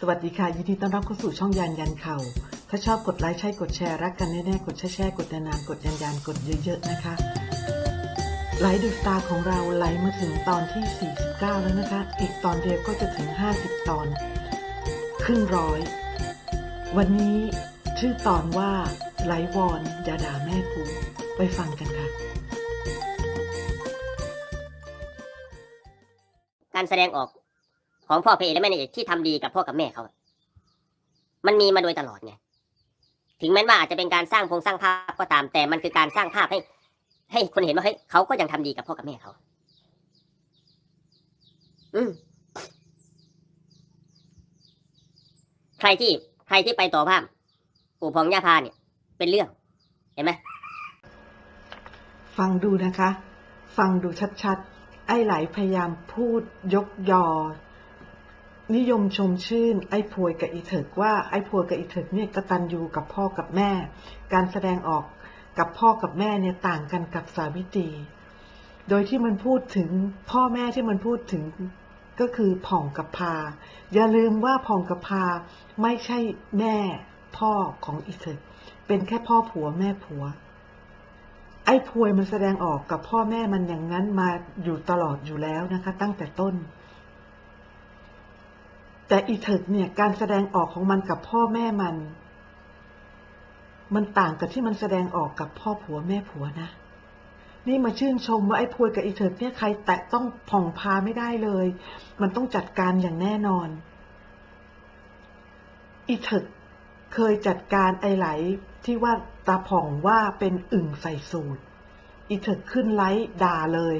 สวัสดีค่ะ ยินดีต้อนรับเข้าสู่ช่องยันยันเข่า ถ้าชอบกดไลค์ใช่กดแชร์รักกันแน่ๆ กดแชร์แชร์กดนานๆกดยันยันกดเยอะๆนะคะไลฟ์ดูสตาร์ของเราไลฟ์มาถึงตอนที่ 49 แล้วนะคะ อีกตอนเดียวก็จะถึง 50 ตอน ครึ่งร้อย วันนี้ชื่อตอนว่าไลฟ์วอนอย่าด่าแม่กูไปฟังกันค่ะการแสดงออก ของพ่อพระเอกและแม่นางเอกที่ทำดีกับพ่อกับแม่เขา มันมีมาโดยตลอดไง ถึงแม้ว่าอาจจะเป็นการสร้างพงสร้างภาพก็ตาม แต่มันคือการสร้างภาพให้ ให้คนเห็นว่าเฮ้ยเขาก็ยังทำดีกับพ่อกับแม่เขา อืมใครที่ใครที่ไปต่อภาพปู่พองย่าพาเนี่ย เป็นเรื่อง เห็นไหมฟังดูนะคะ ฟังดูชัดๆ ไอ้ไหลพยายามพูดยกยอ นิยมชมชื่น ไอ้พวยกับอีเถิกว่าไอ้พวยกับอีเถิกเนี่ยกตัญญูกับพ่อกับแม่ การแสดงออกกับพ่อกับแม่เนี่ยต่างกันกับสาวิตรีโดยที่มันพูดถึงพ่อแม่ที่มันพูดถึงก็คือผ่องกับพา อย่าลืมว่าผ่องกับพาไม่ใช่แม่พ่อของอีเถิกเป็นแค่พ่อผัวแม่ผัว ไอ้พวยมันแสดงออกกับพ่อแม่มันอย่างนั้นมาอยู่ตลอดอยู่แล้วนะคะ ตั้งแต่ต้น แต่อีเถิกเนี่ยการแสดงออกของมันกับพ่อแม่มัน มันต่างกับที่มันแสดงออกกับพ่อผัวแม่ผัวนะ นี่มาชื่นชมว่าไอ้พวยกับอีเถิกเนี่ยใครแตะต้องผ่องพาไม่ได้เลย มันต้องจัดการอย่างแน่นอน อีเถิกเคยจัดการไอ้ไหลที่ว่าตาผ่องว่าเป็นอึ่งใส่สูตร อีเถิกขึ้นไลฟ์ด่าเลย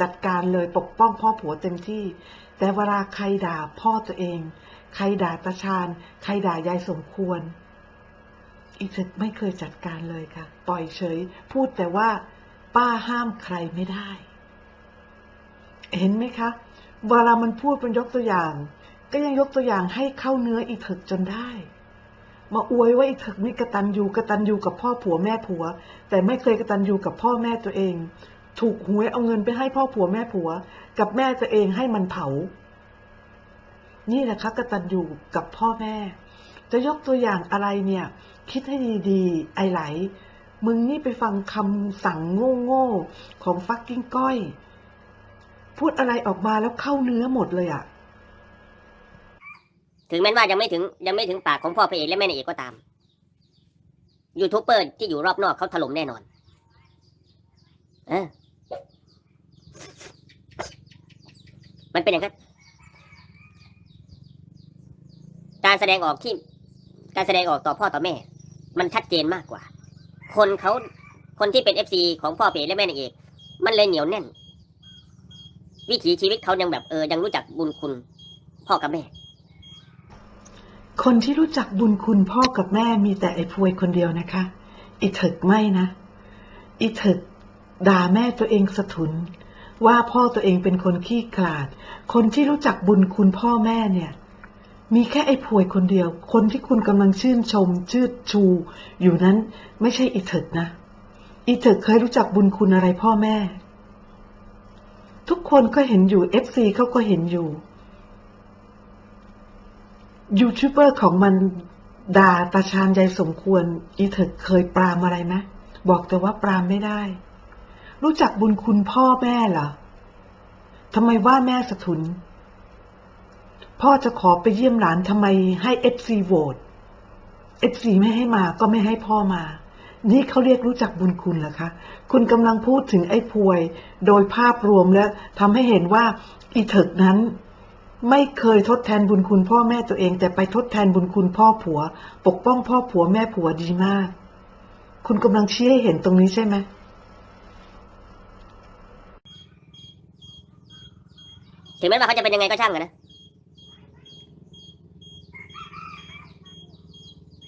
จัดการเลยปกป้องพ่อผัวเต็มที่ แต่เวลาใครด่าพ่อตัวเอง ใครด่าตาชาญใครด่ายายสมควร อีเถิกไม่เคยจัดการเลยค่ะ ปล่อยเฉย พูดแต่ว่า ป้าห้ามใครไม่ได้ เห็นไหมคะเวลามันพูดเป็นยกตัวอย่าง ก็ยังยกตัวอย่างให้เข้าเนื้ออีเถิกจนได้มาอวยว่าอีเถิกนี่กระตันยูกระตันยูกับพ่อผัวแม่ผัว แต่ไม่เคยกระตันยูกับพ่อแม่ตัวเอง ถูกหวยเอาเงินไปให้พ่อผัวแม่ผัว กับแม่ตัวเองให้มันเผา นี่แหละคะกระตันยูกับพ่อแม่ จะยกตัวอย่างอะไรเนี่ย คิดให้ดีๆ ไอไหล มึงนี่ไปฟังคำสั่งโง่ๆของฟักกิ้งก้อย พูดอะไรออกมาแล้วเข้าเนื้อหมดเลยอะถึงแม้ว่ายังไม่ถึงยังไม่ถึงปากของพ่อพระเอกและแม่นางเอกก็ตามยูทูบเบอร์ที่อยู่รอบนอกเขาถล่มแน่นอน เออ มันเป็นอย่างนั้นการแสดงออกที่ การแสดงออกต่อพ่อต่อแม่ มันชัดเจนมากกว่า คนเขาคนที่เป็นเอฟซีของพ่อเพและแม่นางเอก มันเลยเหนียวแน่น วิถีชีวิตเขายังแบบเออยังรู้จักบุญคุณ พ่อกับแม่ คนที่รู้จักบุญคุณพ่อกับแม่มีแต่ไอ้พวยคนเดียวนะคะ อีเถิกไม่นะ อีเถิกด่าแม่ตัวเองสะทุน ว่าพ่อตัวเองเป็นคนขี้ขลาด คนที่รู้จักบุญคุณพ่อแม่เนี่ย มีแค่ไอ้พวยคนเดียว คนที่คุณกำลังชื่นชม ชื่นชู อยู่นั้นไม่ใช่อีเถิกนะ อีเถิกเคยรู้จักบุญคุณอะไรพ่อแม่ ทุกคนก็เห็นอยู่เอฟซีเขาก็เห็นอยู่ยูทูบเบอร์ของมันด่าตาชาญยายสมควร อีเถิดเคยปรามอะไรไหมบอกแต่ว่าปรามไม่ได้ รู้จักบุญคุณพ่อแม่เหรอทำไมว่าแม่สะทุน พ่อจะขอไปเยี่ยมหลานทำไมให้เอฟซีโหวตเอฟซีไม่ให้มาก็ไม่ให้พ่อมา นี่เขาเรียกรู้จักบุญคุณเหรอคะ คุณกำลังพูดถึงไอ้พวย โดยภาพรวมแล้วทำให้เห็นว่าอีเถิกนั้น ไม่เคยทดแทนบุญคุณพ่อแม่ตัวเอง แต่ไปทดแทนบุญคุณพ่อผัว ปกป้องพ่อผัวแม่ผัวดีมาก คุณกำลังชี้ให้เห็นตรงนี้ใช่ไหม ถึงแม้ว่าเขาจะเป็นยังไงก็ช่างนะ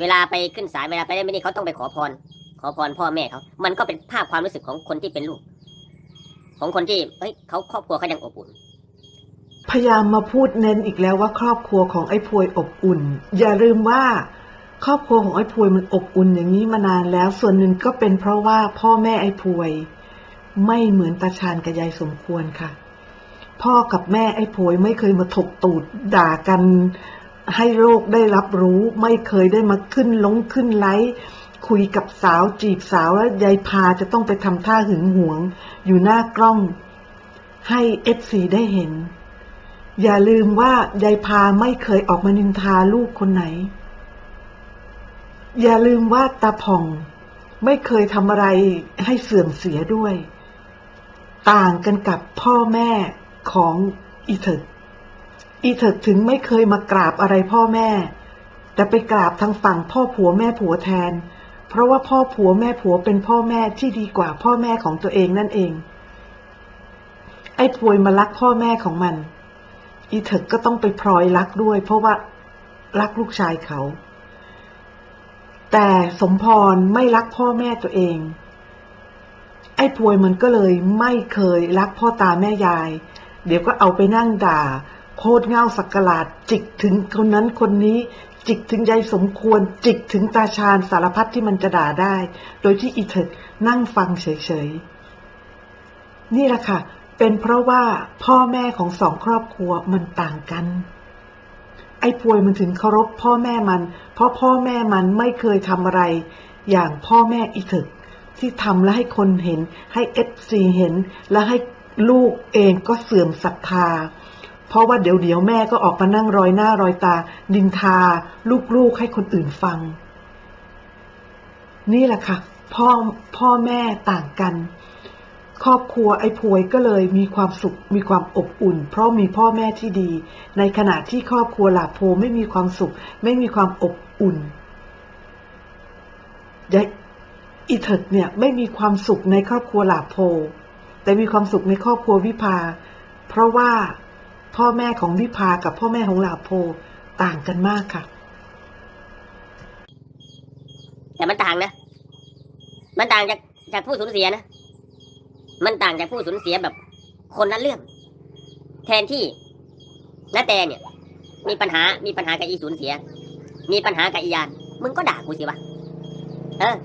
เวลาไปขึ้นศาลเวลาไปเล่นไม่นี่เขาต้องไปขอพร ขอพรพ่อแม่เขา มันก็เป็นภาพความรู้สึกของคนที่เป็นลูก ของคนที่เฮ้ยเขาครอบครัวเขายังอบอุ่น พยายามมาพูดเน้นอีกแล้วว่าครอบครัวของไอ้พวยอบอุ่น อย่าลืมว่า ครอบครัวของไอ้พวยมันอบอุ่นอย่างนี้มานานแล้ว ส่วนหนึ่งก็เป็นเพราะว่าพ่อแม่ไอ้พวย ไม่เหมือนตาชาญกับยายสมควรค่ะ พ่อกับแม่ไอ้พวยไม่เคยมาถกตูดด่ากัน ให้โลกได้รับรู้ไม่เคยได้มาขึ้นลงขึ้นไลคุยกับสาวจีบสาวแล้วยายพาจะต้องไปทำท่าหึงหวง อยู่หน้ากล้อง ให้เอฟซีได้เห็น อย่าลืมว่ายายพาไม่เคยออกมานินทาลูกคนไหน อย่าลืมว่าตาผ่อง ไม่เคยทำอะไรให้เสื่อมเสียด้วย ต่างกันกับพ่อแม่ ของอีเถิกอีเถิถึงไม่เคยมากราบอะไรพ่อแม่ แต่ไปกราบทางฝั่งพ่อผัวแม่ผัวแทน เพราะว่าพ่อผัวแม่ผัวเป็นพ่อแม่ที่ดีกว่าพ่อแม่ของตัวเองนั่นเอง ไอ้พวยมารักพ่อแม่ของมัน อีเถิกก็ต้องไปพลอยรักด้วย เพราะว่ารักลูกชายเขา แต่สมพรไม่รักพ่อแม่ตัวเองไอ้พวยมันก็เลยไม่เคยรักพ่อตาแม่ยาย เดี๋ยวก็เอาไปนั่งด่า โคตรเง่าสักกลาด จิกถึงคนนั้นคนนี้ จิกถึงยายสมควร จิกถึงตาชาญสารพัดที่มันจะด่าได้ โดยที่อีเถิกนั่งฟังเฉยๆ นี่แหละค่ะ เป็นเพราะว่าพ่อแม่ของสองครอบครัวมันต่างกันไอ้พวยมันถึงเคารพพ่อแม่มัน เพราะพ่อแม่มันไม่เคยทำอะไร อย่างพ่อแม่อีถึก ที่ทำแล้วให้คนเห็น ให้เอฟซีเห็น และให้ ลูกเองก็เสื่อมศรัทธา เพราะว่าเดี๋ยวเดี๋ยวแม่ก็ออกมานั่งรอยหน้ารอยตา ดินทา ลูกๆให้คนอื่นฟัง นี่แหละค่ะ พ่อพ่อแม่ต่างกัน ครอบครัวไอ้พวยก็เลยมีความสุขมีความอบอุ่น เพราะมีพ่อแม่ที่ดี ในขณะที่ครอบครัวหลาโพไม่มีความสุข ไม่มีความอบอุ่นยายอีเถิดเนี่ยไม่มีความสุขในครอบครัวหลาโพ แต่มีความสุขในครอบครัววิภา เพราะว่าพ่อแม่ของวิภากับพ่อแม่ของหลาโพต่างกันมากค่ะ แต่มันต่างนะ มันต่างจากจากผู้สูญเสียนะ มันต่างจากผู้สูญเสียแบบ คนนั้นเรื่อง แทนที่นาแต่เนี่ย มีปัญหามีปัญหากับอีสูญเสีย มีปัญหากับอียาน มึงก็ด่ากูสิวะเออ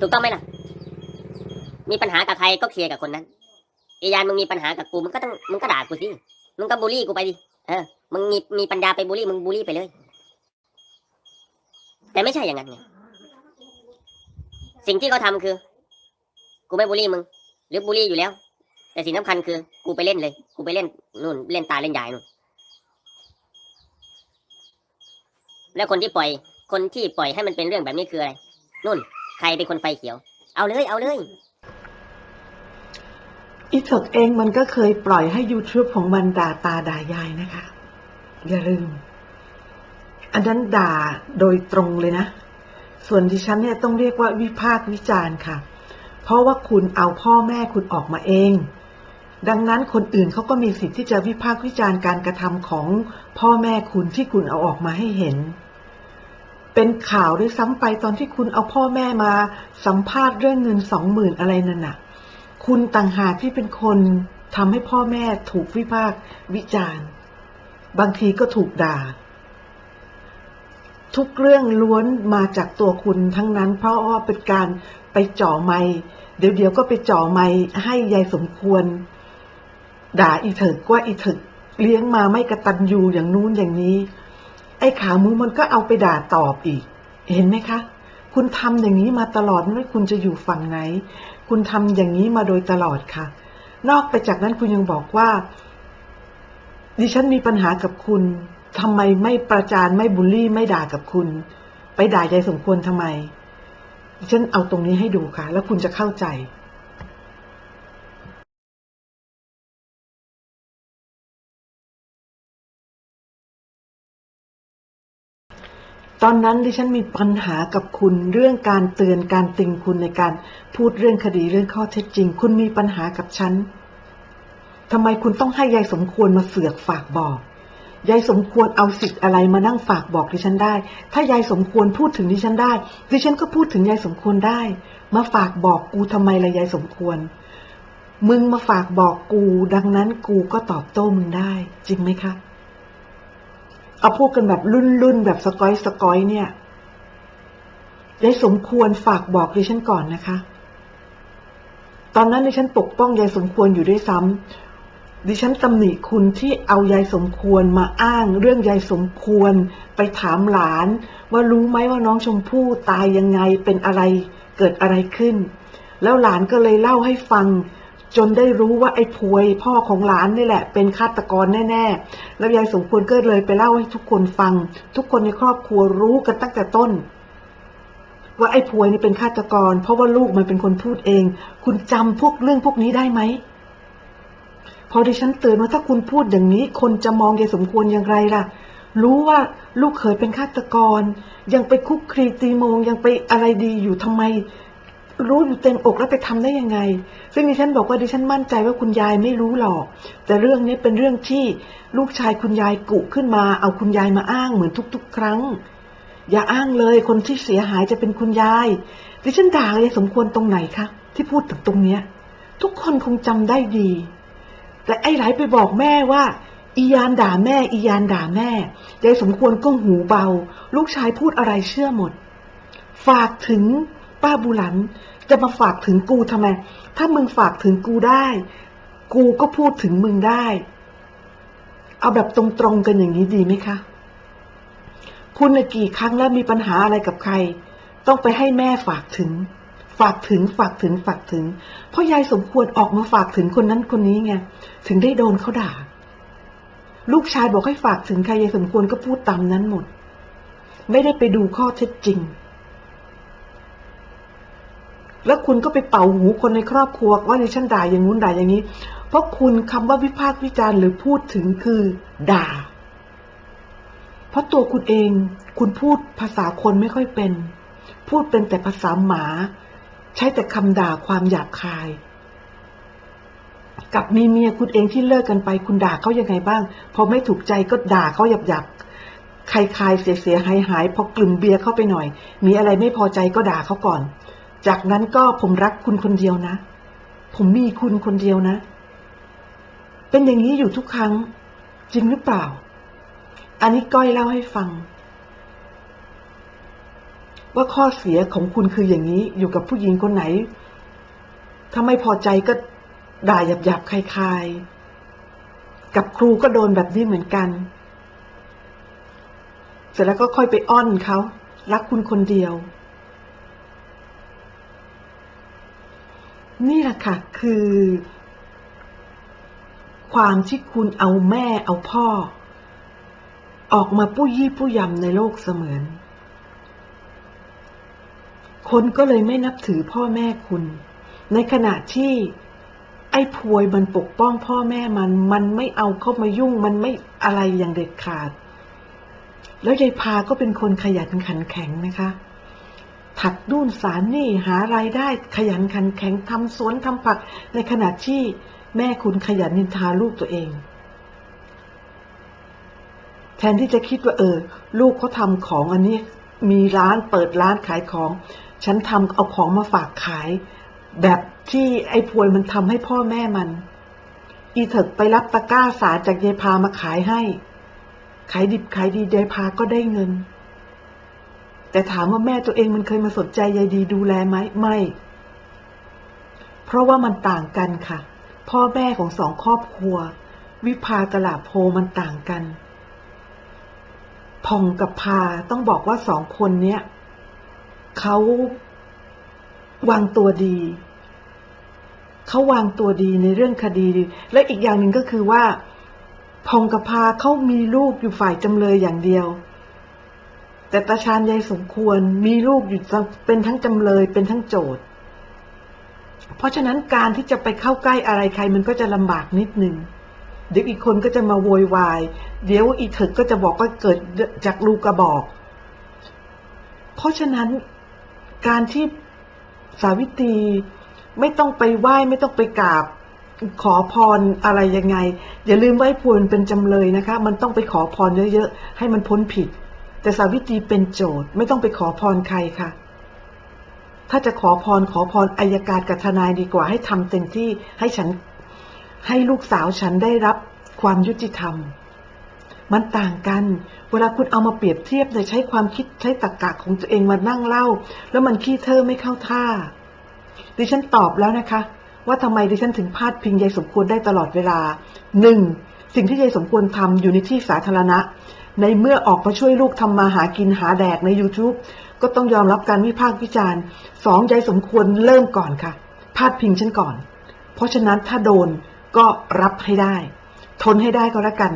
ถูกต้องไหมล่ะ มีปัญหากับใครก็เคลียร์กับคนนั้นอียานมึงมีปัญหากับกูมึงก็ต้องมึงก็ด่ากูสิมึงก็บูลลี่กูไปดิเออมึงมีมีปัญญาไปบูลลี่มึงบูลลี่ไปเลย แต่ไม่ใช่อย่างนั้นไงสิ่งที่เขาทำคือ กูไม่บูลลี่มึง หรือบูลลี่อยู่แล้ว แต่สิ่งสำคัญคือ กูไปเล่นเลย กูไปเล่นนู่นเล่นตาเล่นยายนู่นแล้วคนที่ปล่อย คนที่ปล่อยให้มันเป็นเรื่องแบบนี้คืออะไรนู่น ใครเป็นคนไฟเขียว เอาเลยเอาเลยอีเถิกเองมันก็เคยปล่อยให้ YouTube ของมันด่าตาด่ายายนะคะ อย่าลืม อันนั้นด่าโดยตรงเลยนะ ส่วนดิฉันเนี่ยต้องเรียกว่าวิพากษ์วิจารณ์ค่ะ เพราะว่าคุณเอาพ่อแม่คุณออกมาเอง ดังนั้นคนอื่นเขาก็มีสิทธิ์ที่จะวิพากษ์วิจารณ์การกระทำของพ่อแม่คุณที่คุณเอาออกมาให้เห็น เป็นข่าวด้วยซ้ำไปตอนที่คุณเอาพ่อแม่มาสัมภาษณ์เรื่องเงินสองหมื่นอะไรนั่นน่ะ คุณต่างหากที่เป็นคนทำให้พ่อแม่ถูกวิพากษ์วิจารณ์ บางทีก็ถูกด่า ทุกเรื่องล้วนมาจากตัวคุณทั้งนั้น เพราะว่าเป็นการไปจ่อไม้เดี๋ยวเดี๋ยวก็ไปจ่อไม้ให้ยายสมควร ด่าอีเถิกว่าอีเถิกเลี้ยงมาไม่กระตันยูอย่างนู้นอย่างนี้ ไอ้ขาหมูมันก็เอาไปด่าตอบอีก เห็นไหมคะ คุณทำอย่างนี้มาตลอดไม่ว่าคุณจะอยู่ฝั่งไหน คุณทำอย่างนี้มาโดยตลอดค่ะ นอกไปจากนั้นคุณยังบอกว่า ดิฉันมีปัญหากับคุณทำไมไม่ประจานไม่บูลลี่ไม่ด่ากับคุณ ไปด่ายายสมควรทำไม ดิฉันเอาตรงนี้ให้ดูค่ะ แล้วคุณจะเข้าใจ ตอนนั้นดิฉันมีปัญหากับคุณเรื่องการเตือนการติงคุณในการพูดเรื่องคดีเรื่องข้อเท็จจริง คุณมีปัญหากับฉันทำไมคุณต้องให้ยายสมควรมาเสือกฝากบอกยายสมควรเอาสิทธิ์อะไรมานั่งฝากบอกดิฉันได้ ถ้ายายสมควรพูดถึงดิฉันได้ ดิฉันก็พูดถึงยายสมควรได้ มาฝากบอกกูทำไมละยายสมควร มึงมาฝากบอกกู ดังนั้นกูก็ตอบโต้มึงได้ จริงไหมคะ เอาพูดกันแบบรุ่นรุ่นๆแบบสกอยสกอยเนี่ยยายสมควรฝากบอกดิฉันก่อนนะคะ ตอนนั้นดิฉันปกป้องยายสมควรอยู่ด้วยซ้ดิฉันตำหนิคุณที่เอายายสมควรมาอ้าง เรื่องยายสมควร ไปถามหลาน ว่ารู้ไหมว่าน้องชมพู่ตายยังไงเป็นอะไร เกิดอะไรขึ้น แล้วหลานก็เลยเล่าให้ฟัง จนได้รู้ว่าไอ้พวยพ่อของหลานนี่แหละ เป็นฆาตกรแน่ๆ แล้วยายสมควรก็เลยไปเล่าให้ทุกคนฟัง ทุกคนในครอบครัวรู้กันตั้งแต่ต้น ว่าไอ้พวยนี่เป็นฆาตกร เพราะว่าลูกมันเป็นคนพูดเอง คุณจำพวกเรื่องพวกนี้ได้ไหมพอดิฉันเตือนว่าถ้าคุณพูดอย่างนี้ คนจะมองยายสมควรอย่างไรล่ะ รู้ว่าลูกเคยเป็นฆาตกร ยังไปคุกคลีตีโมงยังไปอะไรดีอยู่ทำไม รู้อยู่เต็มอกแล้วไปทำได้ยังไง ซึ่งดิฉันบอกว่าดิฉันมั่นใจว่าคุณยายไม่รู้หรอก แต่เรื่องนี้เป็นเรื่องที่ลูกชายคุณยายกุขึ้นมา เอาคุณยายมาอ้างเหมือนทุก ๆ ครั้ง อย่าอ้างเลยคนที่เสียหายจะเป็นคุณยาย ดิฉันด่ายายสมควรตรงไหนคะที่พูดถึงตรงเนี้ย ทุกคนคงจำได้ดี แต่ไอ้ไหลไปบอกแม่ว่าอียานด่าแม่ อียานด่าแม่ยายสมควรก็หูเบา ลูกชายพูดอะไรเชื่อหมด ฝากถึง ป้าบุหลัน จะมาฝากถึงกูทำไม ถ้ามึงฝากถึงกูได้ กูก็พูดถึงมึงได้ เอาแบบตรงๆกันอย่างนี้ดีไหมคะ คุณกี่ครั้งแล้วมีปัญหาอะไรกับใคร ต้องไปให้แม่ฝากถึง ฝากถึงฝากถึงฝากถึง เพราะยายสมควรออกมาฝากถึงคนนั้นคนนี้ไง ถึงได้โดนเขาด่า ลูกชายบอกให้ฝากถึงใครยายสมควรก็พูดตามนั้นหมด ไม่ได้ไปดูข้อเท็จจริง แล้วคุณก็ไปเป่าหูคนในครอบครัวว่าดิฉันด่าอย่างงู้นด่าอย่างนี้ เพราะคุณคำว่าวิพากษ์วิจารณ์หรือพูดถึงคือด่า เพราะตัวคุณเองคุณพูดภาษาคนไม่ค่อยเป็น พูดเป็นแต่ภาษาหมา ใช้แต่คำด่าความหยาบคาย กับมีเมียคุณเองที่เลิกกันไปคุณด่าเขายังไงบ้าง พอไม่ถูกใจก็ด่าเขาหยาบหยาบคายคายเสียเสียหายหายพอกลุ่มเบียร์เข้าไปหน่อย มีอะไรไม่พอใจก็ด่าเขาก่อน จากนั้นก็ผมรักคุณคนเดียวนะ ผมมีคุณคนเดียวนะ เป็นอย่างนี้อยู่ทุกครั้ง จริงหรือเปล่า อันนี้ก้อยเล่าให้ฟัง ว่าข้อเสียของคุณคืออย่างนี้อยู่กับผู้หญิงคนไหน ถ้าไม่พอใจก็ด่าหยาบๆคลายๆ กับครูก็โดนแบบนี้เหมือนกัน เสร็จแล้วก็ค่อยไปอ้อนเขา รักคุณคนเดียว นี่แหละค่ะ คือ ความที่คุณเอาแม่เอาพ่อ ออกมาปุ้ยยี่ปุ้ยยำในโลกเสมือน คนก็เลยไม่นับถือพ่อแม่คุณ ในขณะที่ ไอ้พวยมันปกป้องพ่อแม่มัน มันไม่เอาเข้ามายุ่ง มันไม่อะไรอย่างเด็ดขาด แล้วยายพาก็เป็นคนขยันขันแข็งนะคะ ถักดุนสารนี่หารายได้ขยันขันแข็งทำสวนทำผักในขณะที่แม่คุณขยันนินทาลูกตัวเอง แทนที่จะคิดว่าเออ ลูกเขาทำของอันนี้มีร้านเปิดร้านขายของ ฉันทำเอาของมาฝากขาย แบบที่ไอ้พวยมันทำให้พ่อแม่มัน อีเถิกไปรับตะกร้าสารจากยายพามาขายให้ ขายดิบขายดียายพาก็ได้เงิน แต่ถามว่าแม่ตัวเองมันเคยมาสนใจยายดีดูแลไหมไม่ เพราะว่ามันต่างกันค่ะ พ่อแม่ของสองครอบครัว วิภากลาโพมันต่างกันพองกับพาต้องบอกว่าสองคนเนี้ยเขาวางตัวดี เขาวางตัวดีในเรื่องคดี และอีกอย่างหนึ่งก็คือว่า พองกับพาเขามีลูกอยู่ฝ่ายจำเลยอย่างเดียว แต่ตาชาญยายสมควรมีลูกอยู่เป็นทั้งจำเลยเป็นทั้งโจทย์ เพราะฉะนั้นการที่จะไปเข้าใกล้อะไรใครมันก็จะลำบากนิดนึงเดี๋ยวอีกคนก็จะมาโวยวาย เดี๋ยวอีกเถิดก็จะบอกว่าเกิดจากลูกกระบอก เพราะฉะนั้นการที่สาวิตรีไม่ต้องไปไหว้ไม่ต้องไปกราบ ขอพรอะไรยังไง อย่าลืมไหว้พวนเป็นจำเลยนะคะ มันต้องไปขอพรเยอะๆ ให้มันพ้นผิด แต่สาวิตรีเป็นโจทย์ไม่ต้องไปขอพรใครค่ะ ถ้าจะขอพรขอพรอายการกับทนายดีกว่าให้ทำเต็มที่ให้ฉันให้ลูกสาวฉันได้รับความยุติธรรม มันต่างกัน เวลาคุณเอามาเปรียบเทียบเลยใช้ความคิดใช้ตรรกะของตัวเองมานั่งเล่า แล้วมันขี้เธอไม่เข้าท่า ดิฉันตอบแล้วนะคะ ว่าทำไมดิฉันถึงพาดพิงยายสมควรได้ตลอดเวลาหนึ่งสิ่งที่ยายสมควรทำอยู่ในที่สาธารณะ ในเมื่อออกมาช่วยลูกทำมาหากินหาแดกใน YouTube ก็ต้องยอมรับการวิพากษ์วิจารณ์สองใจสมควรเริ่มก่อนค่ะ พาดพิงฉันก่อน เพราะฉะนั้นถ้าโดนก็รับให้ได้ ทนให้ได้ก็แล้วกัน